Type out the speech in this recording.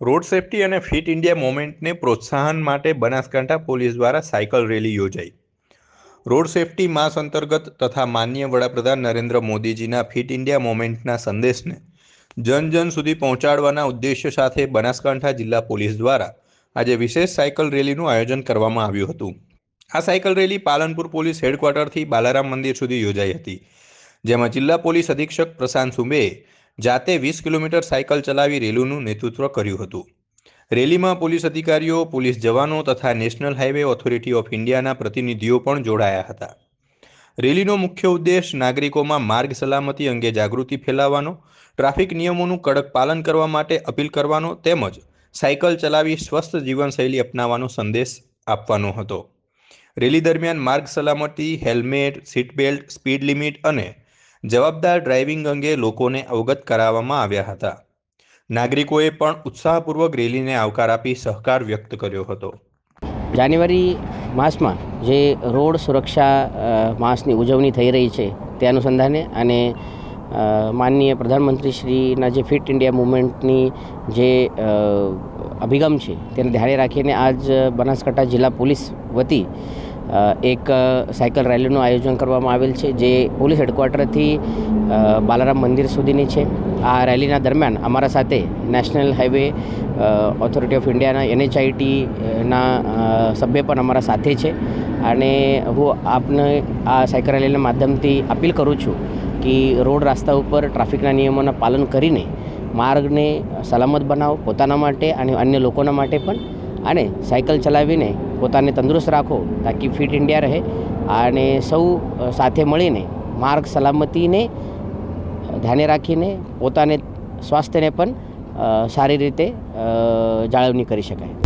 Road safety અને fit India મોમેન્ટને પ્રોત્સાહન માટે બનાસકાંઠા પોલીસ દ્વારા સાયકલ રેલી યોજાઈ. રોડ સેફટી માસ અંતર્ગત તથા માન્ય વડાપ્રધાન નરેન્દ્ર મોદીજીના ફિટ ઇન્ડિયા મોમેન્ટના સંદેશને જન જન સુધી પહોંચાડવાના ઉદ્દેશ્ય સાથે બનાસકાંઠા જિલ્લા પોલીસ દ્વારા આજે વિશેષ સાયકલ રેલીનું આયોજન કરવામાં આવ્યું હતું. આ સાયકલ રેલી પાલનપુર પોલીસ હેડક્વાર્ટરથી બાલારામ મંદિર સુધી યોજાઈ હતી, જેમાં જિલ્લા પોલીસ અધિક્ષક પ્રશાંત સુંબેએ જાતે વીસ કિલોમીટર સાયકલ ચલાવી રેલીનું નેતૃત્વ કર્યું હતું. રેલીમાં પોલીસ અધિકારીઓ, પોલીસ જવાનો તથા નેશનલ હાઈવે ઓથોરિટી ઓફ ઇન્ડિયાના પ્રતિનિધિઓ પણ જોડાયા હતા. રેલીનો મુખ્ય ઉદ્દેશ નાગરિકોમાં માર્ગ સલામતી અંગે જાગૃતિ ફેલાવવાનો, ટ્રાફિક નિયમોનું કડક પાલન કરવા માટે અપીલ કરવાનો તેમજ સાયકલ ચલાવી સ્વસ્થ જીવનશૈલી અપનાવવાનો સંદેશ આપવાનો હતો. રેલી દરમિયાન માર્ગ સલામતી, helmet, seat belt, speed limit અને જવાબદાર ડ્રાઇવિંગ અંગે લોકોને અવગત કરાવવામાં આવ્યા હતા. નાગરિકોએ પણ ઉત્સાહપૂર્વક રેલીને આવકાર આપી સહકાર વ્યક્ત કર્યો હતો. જાન્યુઆરી માસમાં જે રોડ સુરક્ષા માસની ઉજવણી થઈ રહી છે તે અનુસંધાને અને માનનીય પ્રધાનમંત્રી શ્રીના જે ફિટ ઇન્ડિયા મુવમેન્ટની જે અભિગમ છે તેને ધ્યાને રાખીને આજ બનાસકાંઠા જિલ્લા પોલીસ વતી એક સાયકલ રેલીનું આયોજન કરવામાં આવેલ છે, જે પોલીસ હેડક્વાર્ટરથી બાલારામ મંદિર સુધીની છે. આ રેલીના દરમિયાન અમારા સાથે નેશનલ હાઈવે ઓથોરિટી ઓફ ઇન્ડિયાના એનએચઆઈટીના સભ્ય પણ અમારા સાથે છે. અને હું આપને આ સાયકલ રેલીના માધ્યમથી અપીલ કરું છું કે રોડ રસ્તા ઉપર ટ્રાફિકના નિયમોના પાલન કરીને માર્ગને સલામત બનાવો પોતાના માટે અને અન્ય લોકોના માટે પણ. અને સાયકલ ચલાવીને પોતાને તંદુરસ્ત રાખો, તાકી ફિટ ઇન્ડિયા રહે અને સૌ સાથે મળીને માર્ગ સલામતીને ધ્યાને રાખીને પોતાને સ્વાસ્થ્યને પણ સારી રીતે જાળવણી કરી શકાય.